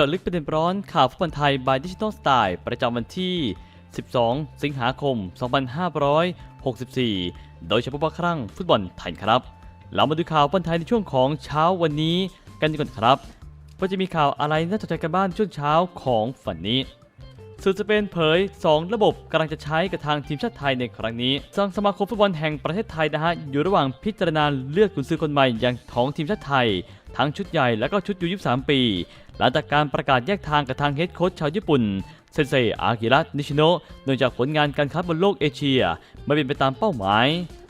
จาะลึกประเด็นร้อนข่าวฟุตบอลไทย บายดิจิทัลสไตล์ประจำวันที่ 12 สิงหาคม 2564 โดยเฉพาะครั้งฟุตบอลไทยครับ เรามาดูข่าวฟุตบอลไทยในช่วงของเช้าวันนี้กันดีกว่าครับว่าจะมีข่าวอะไรน่าสนใจกันบ้างช่วงเช้าของฝันนี้ สื่อสเปนเผย 2 ระบบกำลังจะใช้กับทางทีมชาติไทยในครั้งนี้ทางสมาคมฟุตบอลแห่งประเทศไทยนะฮะอยู่ระหว่างพิจารณาเลือกกุนซือคนใหม่อย่างของทีมชาติไทย ทั้งชุดใหญ่และก็ชุดยู23 ปี หลังจากการประกาศแยกทางกับทางเฮดโค้ชชาวญี่ปุ่นเซนเซอากิระนิชิโนะเนื่องจากผลงานการคัดบนโลกเอเชีย ไม่เป็นไปตามเป้าหมาย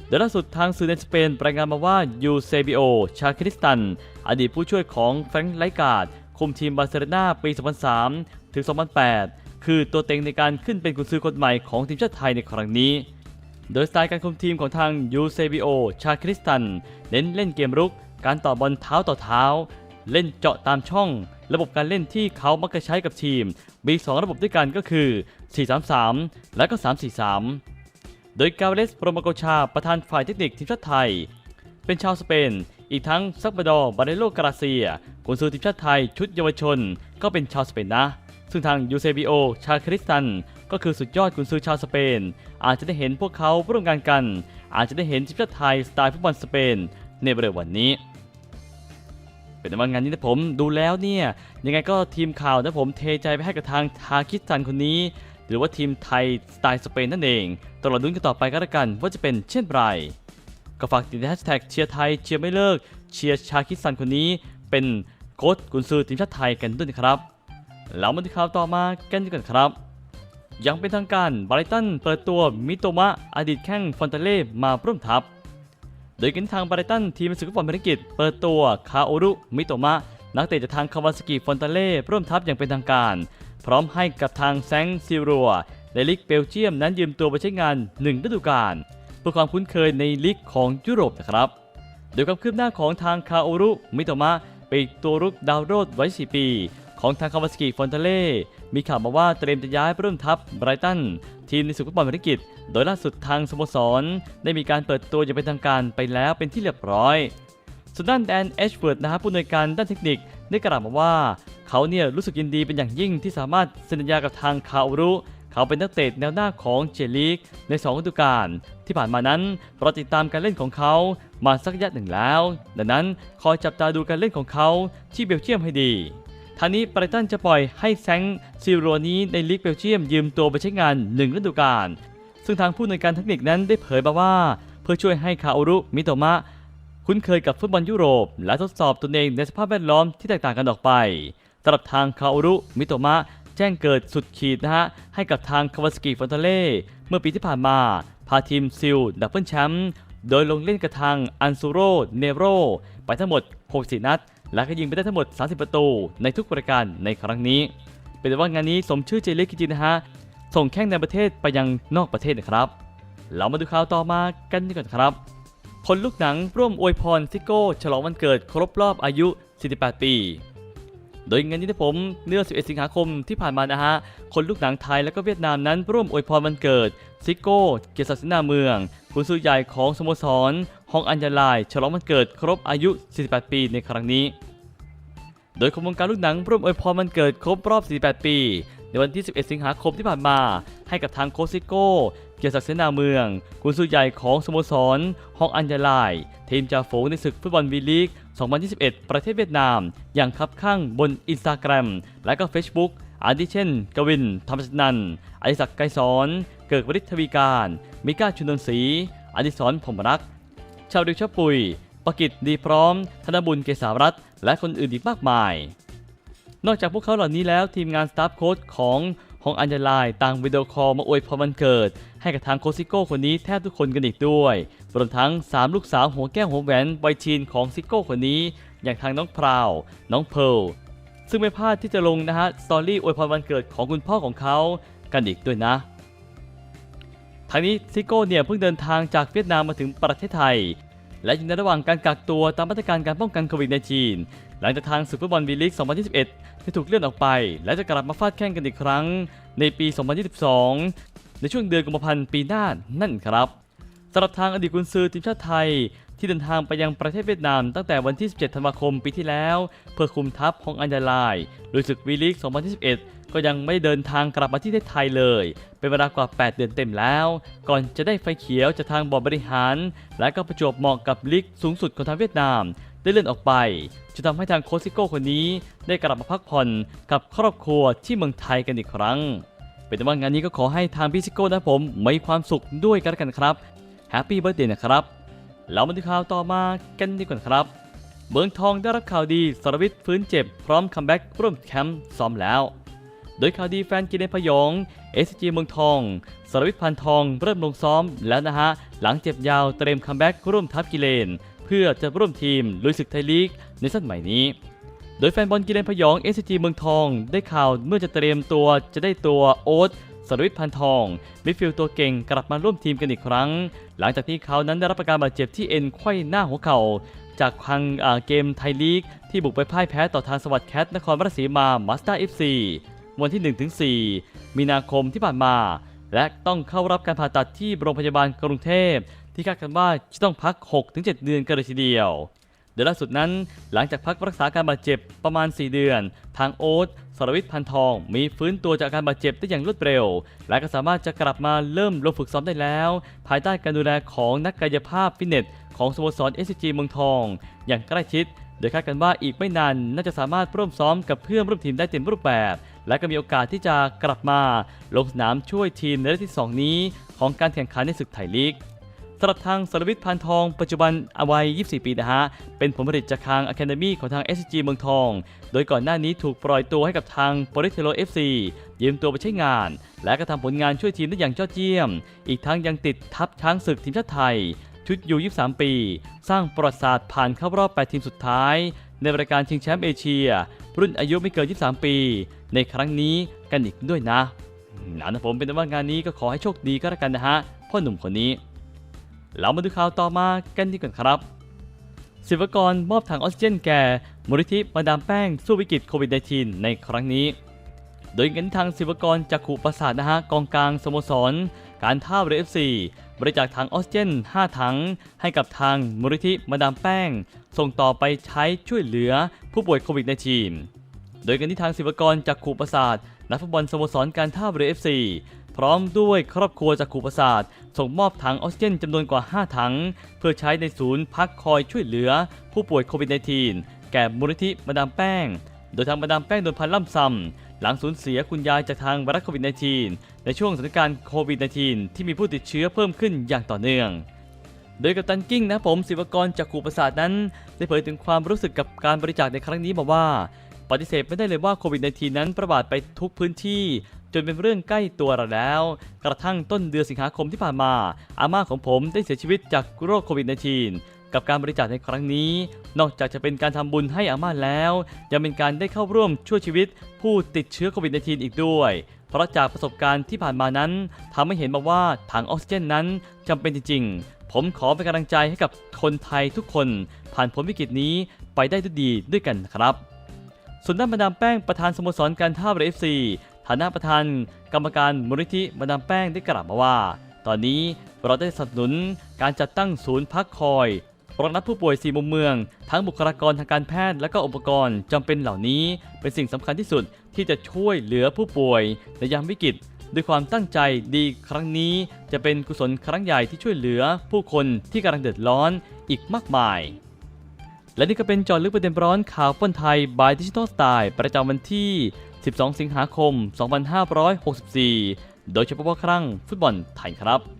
โดยล่าสุดทางสื่อในสเปนรายงานมาว่ายูเซบิโอ ชาคริสตัน อดีตผู้ช่วยของแฟรงค์ไลกาดคุมทีมบาร์เซโลนาปี 2003 ถึง 2008 คือตัวเต็งในการขึ้นเป็นกุญซือคนใหม่ของทีมชาติไทยในครั้งนี้ โดยสไตล์การคุมทีมของทางยูเซบิโอชาคริสตัน เน้นเล่นเกมรุก การต่อบอลเท้าต่อเท้า เล่นเจาะตามช่อง ระบบการเล่นที่เขามักจะใช้กับทีม มี 2 ระบบด้วยกันก็คือ 4-3-3 และก็ 3-4-3 โดยกาเวเลสโปรโมโกชาประธานฝ่ายเทคนิคทีมชาติไทย เป็นชาวสเปนอีกทั้งซักบาดอร์บาเรโลกราเซียกุนซือทีมชาติไทยชุดเยาวชน ก็เป็นชาวสเปนนะ ซึ่งทางยูเซบิโอชาคริสตัน ก็คือสุดยอดกุนซือชาวสเปน อาจจะได้เห็นพวกเขาร่วมงานกัน อาจจะได้เห็นทีมชาติไทยสไตล์ฟุตบอลสเปนในเร็ววันนี้ เป็นว่างานนี้นะผมดูแล้วเนี่ย ยังไงก็ทีมข่าวนะผมเทใจไปให้กับทางทาคิสตันคนนี้ หรือว่าทีมไทยสไตล์สเปนนั่นเองตลอดลุ้นกันต่อไปก็แล้วกันว่าจะเป็นเช่นไรก็ฝากติดแฮชแท็กเชียร์ไทยเชียร์ไม่เลิกเชียร์ชาคิสตันคนนี้เป็นโค้ชกุนซือทีมชาติไทยกันด้วยนะครับ แล้วมาดูข่าวต่อมากันดีกว่าครับยังเป็นทางการบริตันเปิดตัวมิโตมะอดีตแข้งฟอนเตเล่มาร่วมทัพ โดยกันทางบริตันทีมสุขฟุตบอลภารกิจเปิดตัวคาโอรุมิโตมะนักเตะจากทางคาวาสกิฟอนเตเล่ร่วมทัพอย่างเป็นทางการ พร้อมให้กับทางแซงซิรัวในลีกเบลเยียมนั้นยืมตัวไปใช้งาน 1 ฤดูกาลเพื่อความคุ้นเคยในลีกของยุโรปนะครับโดยความคืบหน้าของทางคาโอรุมิโตมะปีกตัวรุกดาวโรดไว้ 4 ปี ของทางคาวาสกิฟอนเตเล่มีข่าวมาว่าเตรียมจะย้ายไปร่วมทัพไบรตันทีมในสุขฟุตบอลภารกิจ โดยล่าสุดทางสโมสร ได้มีการเปิดตัวอย่างเป็นทางการไปแล้วเป็นที่เรียบร้อยส่วนด้านแดนเอชเวิร์ดนะฮะผู้อำนวยการด้านเทคนิคได้กล่าวมาว่า เขาเนี่ยรู้สึกยินดีเป็นอย่างยิ่งที่สามารถเซ็นสัญญากับทางคาโอรุเขาเป็นนักเตะแนวหน้าของเจลีกใน2ฤดูกาลที่ผ่านมานั้นเราติดตามการเล่นของเขามาสักระยะหนึ่งแล้ว ดังนั้นคอยจับตาดูการเล่นของเขาที่เบลเยียมให้ดี ทางนี้ไบรตันจะปล่อยให้แซงซิโรนี้ในลีกเบลเยียมยืมตัวไปใช้งาน1ฤดูกาล ซึ่งทางผู้อำนวยการเทคนิคนั้นได้เผยมาว่า เพื่อช่วยให้คาโอรุมิโตมะ คุ้นเคยกับฟุตบอลยุโรป และทดสอบตนเองในสภาพแวดล้อมที่แตกต่างกันออกไปสำหรับทางคาโอรุมิโตมะแจ้งเกิดสุดขีดนะฮะให้กับทางคาวาสกิฟอนเตเล่เมื่อปีที่ผ่านมา พาทีมซิลดับเบิลแชมป์โดยลงเล่นกับทางอันซูโรเนโรไปทั้งหมด 64 นัด และก็ยิงไปได้ทั้งหมด 30 ประตูในทุกประการในครั้งนี้ เป็นว่างานนี้สมชื่อเจเล็กจริงๆนะฮะ ส่งแข้งในประเทศไปยังนอกประเทศนะครับ เรามาดูข่าวต่อมากันดีกว่าครับ คนลูกหนังร่วมอวยพรซิโก้ ฉลองวันเกิดครบรอบอายุ 48 ปี โดยงานนี้นะผมเนื่อ 11 สิงหาคมที่ผ่านมานะฮะ คนลูกหนังไทยและก็เวียดนามนั้นร่วมอวยพรวันเกิด ซิโก้ เกียรติศักดิ์ศรีนาเมืองคุณสู้ใหญ่ของสโมสรฮองอัญญาลาย ฉลองวันเกิดครบอายุ 48 ปีในครั้งนี้ โดยขบวนการลูกหนังร่วมอวยพรวันเกิดครบรอบ 48 ปี ในวันที่ 11 สิงหาคมที่ผ่านมา ให้กับทางโคซิโก้ เกียรติศักดิ์เสนาเมือง กุนซือใหญ่ของสโมสรฮองอัญญาลาย ทีมจ่าฝูงในศึกฟุตบอลวีลีก 2021 ประเทศเวียดนาม อย่างคับข้างบนอินสตาแกรมและก็ Facebook อาทิเช่น กวิน ธรรมชนันท์อดิศักดิ์ไกรสอนเกิดวริศทวีการ มิก้าชุนนทรีอดิศรผมรัก ชาวดิวชปุย ประกิตดีพร้อม ธนบุญเกษารัตและคนอื่นอีกมากมาย นอกจากพวกเขาเหล่านี้แล้วทีมงานสตาฟโค้ชของ ฮองอัญญาลายต่างวิดีโอคอลมาอวยพรวันเกิด ให้กับทางโคซิโก้คนนี้แทบทุกคนกันอีกด้วยรวมทั้ง 3 ลูกสาวหัวแก้วหัวแหวนวัยทีนของซิโก้คนนี้ อย่างทางน้องพราว น้องเพร์ลซึ่งไม่พลาดที่จะลงนะฮะสตอรี่อวยพรวันเกิดของคุณพ่อของเขากันอีกด้วยนะทางนี้ซิโก้เนี่ยเพิ่งเดินทางจากเวียดนามมาถึงประเทศไทย และอยู่ในระหว่างการกักตัวตามมาตรการการป้องกันโควิด -19 หลังจากทางศึกฟุตบอลวีลีก 2021 ที่ถูกเลื่อนออกไป และจะกลับมาฟาดแข่งกันอีกครั้ง ในปี 2022 ในช่วงเดือนกุมภาพันธ์ปีหน้านั่นครับสำหรับทางอดีตกุนซือทีมชาติไทย ที่เดินทางไปยังประเทศเวียดนามตั้งแต่วันที่ 17 ธันวาคมปีที่แล้ว เพื่อคุมทัพของอันดาลายลุยศึกวีลีก 2021 ก็ยังไม่เดินทางกลับมาที่ประเทศไทยเลย เป็นเวลากว่า 8 เดือนเต็มแล้ว ก่อนจะได้ไฟเขียวจากทางบอร์ดบริหาร และก็ประจวบเหมาะกับลีกสูงสุดของทางเวียดนาม ได้เลื่อนออกไป จะทำให้ทางโคซิโก้คนนี้ ได้กลับมาพักผ่อนกับครอบครัวที่เมืองไทยกันอีกครั้ง เป็นต่ว่างานนี้ก็ขอให้ทางพี่ซิโก้นะผมมีความสุขด้วยกันกันครับแฮปปี้เบิร์ดเดย์นะครับเรามาดูข่าวต่อมากันดีกว่าครับเมืองทองได้รับข่าวดีสรวิทย์ฟื้นเจ็บพร้อมคัมแบ็กร่วมแคมป์ซ้อมแล้ว โดยข่าวดีแฟนกินในพยองเอสจีเมืองทองสรวิทย์พันทองเริ่มลงซ้อมแล้วนะฮะ หลังเจ็บยาวเตรียมคัมแบ็กร่วมทัพกิเลน เพื่อจะร่วมทีมลุยศึกไทยลีกในสั้นใหม่นี้ โดยแฟนบอลกิเลนพยอง SCG เมืองทอง ได้ข่าวเมื่อจะเตรียมตัวจะได้ตัวโอ๊ตสรวิทย์พันทองมิดฟิลด์ตัวเก่งกลับมาร่วมทีมกันอีกครั้ง หลังจากที่เขานั้นได้รับอาการบาดเจ็บที่เอ็นไขว้หน้าหัวเข่าจากทางเกมไทยลีก ที่บุกไปพ่ายแพ้ต่อทางสวัสดิ์แคทนครราชสีมามาสเตอร์เอฟซี วันที่ 1-4 มีนาคมที่ผ่านมา และต้องเข้ารับการผ่าตัดที่โรงพยาบาลกรุงเทพ ที่คาดกันว่าจะต้องพัก 6-7 เดือนกันเลยทีเดียวโดยล่าสุดนั้นหลังจากพักรักษาการบาดเจ็บประมาณ 4 เดือน ทางโอ๊ตสรวิทย์พันทอง มีฟื้นตัวจากการบาดเจ็บได้อย่างรวดเร็ว และก็สามารถจะกลับมาเริ่มลงฝึกซ้อมได้แล้ว ภายใต้การดูแลของนักกายภาพฟิตเนสของสโมสร SCG เมืองทอง อย่างใกล้ชิด โดยคาดกันว่าอีกไม่นานน่าจะสามารถร่วมซ้อมกับเพื่อนร่วมทีมได้เต็มรูปแบบ และก็มีโอกาสที่จะกลับมาลงสนามช่วยทีมในฤดูที่สองนี้ ของการแข่งขันในศึกไทยลีกสำหรับทางสรวิทย์พานทองปัจจุบันอาวัย 24 ปีนะฮะ เป็นผลผลิตจากทางอะคาเดมีของทาง SG เมืองทอง โดยก่อนหน้านี้ถูกปล่อยตัวให้กับทางโปรเทโล FC ยืมตัวไปใช้งาน และก็ทำผลงานช่วยทีมได้อย่างยอดเยี่ยม อีกทั้งยังติดทัพช้างศึกทีมชาติไทย ชุดยู 23 ปี สร้างประวัติศาสตร์ผ่านเข้ารอบ 8 ทีมสุดท้าย ในรายการชิงแชมป์เอเชีย รุ่นอายุไม่เกิน 23 ปี ในครั้งนี้กันอีกด้วยนะนะนะผมเป็นต่ว่างานนี้ก็ขอให้โชคดีก็แล้วกันนะฮะพ่อหนุ่มคนนี้ เรามาดูข่าวต่อมากันดีกว่าครับ ศิวกรมอบถังออกซิเจนแก่มูลนิธิมาดามแป้งสู้วิกฤตโควิด -19 ในครั้งนี้ โดยเงินทางศิวกรจากขู่ประสาทนะฮะกองกลางสโมสร การท่าเรือเอฟซีบริจาคถังออกซิเจน 5 ถัง ให้กับทางมูลนิธิมาดามแป้ง ส่งต่อไปใช้ช่วยเหลือผู้ป่วยโควิด -19 โดยกันที่ทางศิวกรจากขูประสาทนักฟุตบอลสโมสรการท่าเรือเอฟซีพร้อมด้วยครอบครัวจากขูประสาทส่งมอบถังออกซิเจนจำนวนกว่า 5 ถัง เพื่อใช้ในศูนย์พักคอยช่วยเหลือผู้ป่วยโควิด -19 แก่มูลนิธิมาดามแป้ง โดยทางมาดามแป้งโดนพันล่ำซ้ำหลังสูญเสียคุณยายจากทางไวรัสโควิด -19 ในช่วงสถานการณ์โควิด -19 ที่มีผู้ติดเชื้อเพิ่มขึ้นอย่างต่อเนื่อง โดยกัปตันกิ้งนะผมศิวกรจากขู่ประสาทนั้น ได้เผยถึงความรู้สึกกับการบริจาคในครั้งนี้บอกว่า ปฏิเสธไม่ได้เลยว่าโควิด -19 นั้นประบาดไปทุกพื้นที่ จนเป็นเรื่องใกล้ตัวเราแล้ว กระทั่งต้นเดือนสิงหาคมที่ผ่านมา อาม่าของผมได้เสียชีวิตจากโรคโควิด -19 กับการบริจาคในครั้งนี้ นอกจากจะเป็นการทำบุญให้อาม่าแล้ว ยังเป็นการได้เข้าร่วมช่วยชีวิต ผู้ติดเชื้อโควิด -19 อีกด้วย เพราะจากประสบการณ์ที่ผ่านมานั้นทำให้เห็นมาว่าถังออกซิเจนนั้นจำเป็นจริงๆ ผมขอเป็นกำลังใจให้กับคนไทยทุกคนผ่านพ้นวิกฤตนี้ไปได้ด้วยดีด้วยกันครับ ส่วนด้านมาดามแป้งประธานสโมสรการท่าเรือเอฟซีฐานะประธานกรรมการมูลนิธิมาดามแป้งได้กล่าวมาว่า ตอนนี้เราได้สนับสนุนการจัดตั้งศูนย์พักคอยรองรับผู้ป่วยสี่มุมเมือง ทั้งบุคลากรทางการแพทย์และก็อุปกรณ์จำเป็นเหล่านี้ เป็นสิ่งสำคัญที่สุดที่จะช่วยเหลือผู้ป่วยในยามวิกฤต ด้วยความตั้งใจดีครั้งนี้จะเป็นกุศลครั้งใหญ่ที่ช่วยเหลือผู้คนที่กำลังเดือดร้อนอีกมากมาย และนี่ก็เป็นจอลึกประเด็นร้อนข่าวป้นไทยบายดิจิทัลสไตล์ประจำวันที่ 12 สิงหาคม 2564 โดยเฉพาะครั้งฟุตบอลไทยครับ